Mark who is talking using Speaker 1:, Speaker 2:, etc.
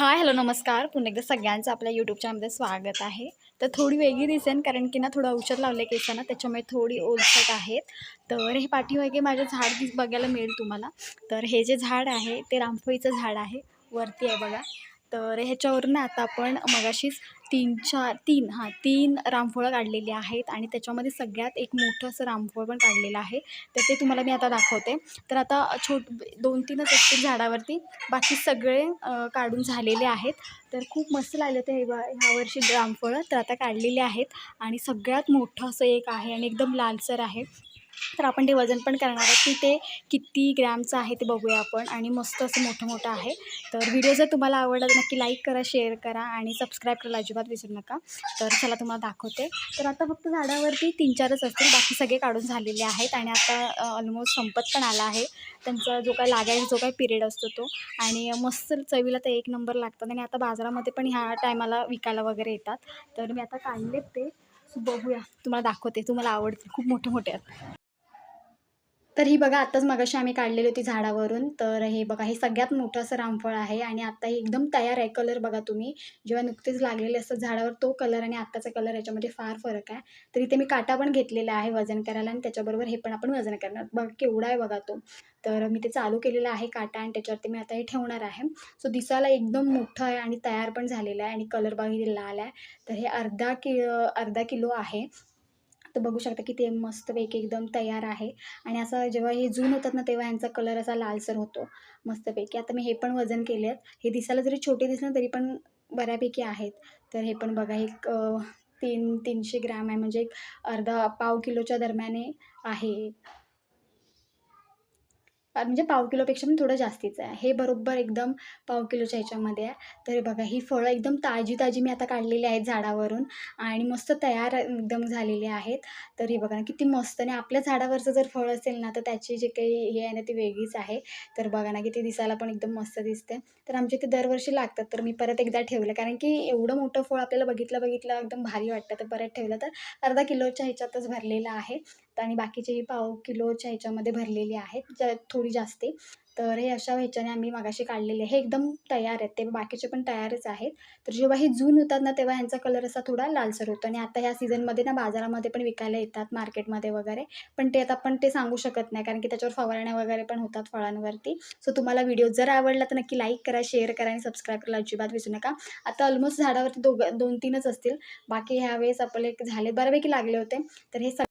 Speaker 1: Hi hello नमस्कार. पुन्हा एकदा सगळ्यांचं आपल्या यूट्यूब चॅनलमध्ये स्वागत आहे. तर थोडी वेगळी दिसेन कारण की ना थोडं औषध लावलं केसांना त्याच्यामुळे थोडी ओलसट आहेत. तर हे पाठीमागे माझं झाड दिस बघायला मिळेल तुम्हाला. तर हे जे झाड आहे ते रामफळीचं झाड आहे. वरती आहे बघा. तर ह्याच्यावरून आता आपण मगाशीच तीन चार तीन हां तीन रामफळं काढलेली आहेत आणि त्याच्यामध्ये सगळ्यात एक मोठं असं रामफळ पण काढलेलं आहे. तर ते तुम्हाला मी आता दाखवते. तर आता छोट दोन तीनच असतील झाडावरती. बाकी सगळे काढून झालेले आहेत. तर खूप मस्त लागले होते हे ह्या वर्षी रामफळं. तर आता काढलेले आहेत आणि सगळ्यात मोठं असं एक आहे आणि एकदम लालसर आहे. तर आपण ते वजन पण करणार आहोत. की ते किती ग्रॅमचं आहे ते बघूया आपण. आणि मस्त असं मोठं मोठं आहे. तर व्हिडिओ जर तुम्हाला आवडला तर नक्की लाईक करा शेअर करा आणि सबस्क्राईब करायला अजिबात विसरू नका. तर चला तुम्हाला दाखवते. तर आता फक्त झाडावरती तीन चारच असतील. बाकी सगळे काढून झालेले आहेत आणि आता ऑलमोस्ट संपत पण आला आहे. त्यांचा जो काय लागायचा जो काय पिरियड असतो तो. आणि मस्त चवीला तर एक नंबर लागतात. आणि आता बाजारामध्ये पण ह्या टायमाला विकायला वगैरे येतात. तर मी आता काढलेत ते. बघूया. तुम्हाला दाखवते. तुम्हाला आवडते खूप मोठे मोठे आहेत. तर ही बघा आत्ताच मगाशी आम्ही काढलेली होती झाडावरून. तर हे बघा हे सगळ्यात मोठं असं रामफळ आहे आणि आत्ता हे एकदम तयार आहे कलर बघा तुम्ही. जेव्हा नुकतेच लागलेले असतात झाडावर तो कलर आणि आत्ताचा कलर याच्यामध्ये फार फरक आहे. तर इथे मी काटा पण घेतलेला आहे वजन करायला आणि त्याच्याबरोबर हे पण आपण वजन करणार. बघा केवढा आहे बघा तो. तर मी ते चालू केलेला आहे काटा आणि त्याच्यावरती मी आता हे ठेवणार आहे. सो दिसायला एकदम मोठं आहे आणि तयार पण झालेलं आहे आणि कलर बघा लाल आहे. तर हे अर्धा कि अर्धा किलो आहे. तर बघू शकता की ते मस्तपैकी एकदम तयार आहे. आणि असं जेव्हा हे जून होतात ना तेव्हा ह्यांचा कलर असा लालसर होतो. मस्तपैकी आता मी हे पण वजन केले आहेत हे दिसायला जरी छोटे दिसले तरी पण बऱ्यापैकी आहेत. तर हे पण बघा एक तीन तीनशे ग्रॅम आहे. म्हणजे एक अर्धा पाव किलोच्या दरम्याने आहे. म्हणजे पाव किलोपेक्षा पण थोडं जास्तीचं आहे. हे बरोबर एकदम पाव किलोच्या ह्याच्यामध्ये आहे. तर हे बघा ही फळं एकदम ताजी ताजी मी आता काढलेली आहेत झाडावरून आणि मस्त तयार एकदम झालेली आहेत. तर हे बघा ना किती मस्त आणि आपल्या झाडावरचं जर फळ असेल ना तर त्याची जे काही हे आहे ना ती वेगळीच आहे. तर बघा ना किती दिसायला पण एकदम मस्त दिसते. तर आमच्या इथे दरवर्षी लागतात तर मी परत एकदा ठेवलं. कारण की एवढं मोठं फळ आपल्याला बघितलं बघितलं एकदम भारी वाटतं. तर परत ठेवलं तर अर्धा किलोच्या ह्याच्यातच भरलेलं आहे. तर आणि बाकीचे ही पाव किलोच्या ह्याच्यामध्ये भरलेली आहेत ज्या थोडी जास्ती. तर हे अशा ह्याच्याने आम्ही मागाशी काढलेले हे एकदम तयार आहेत. ते बाकीचे पण तयारच आहेत. तर जेव्हा हे जून होतात ना तेव्हा ह्यांचा कलर असा थोडा लालसर होतो. आणि आता ह्या सीझनमध्ये ना बाजारामध्ये पण विकायला येतात मार्केटमध्ये वगैरे. पण ते आता आपण ते सांगू शकत नाही. कारण की त्याच्यावर फवारण्या वगैरे पण होतात फळांवरती. सो तुम्हाला व्हिडिओ जर आवडला तर नक्की लाईक करा शेअर करा आणि सबस्क्राईब करायला अजिबात विसरू नका. आता ऑलमोस्ट झाडावरती दोघं दोन तीनच असतील. बाकी ह्यावेळेस आपले झाले बऱ्यापैकी लागले होते. तर हे सग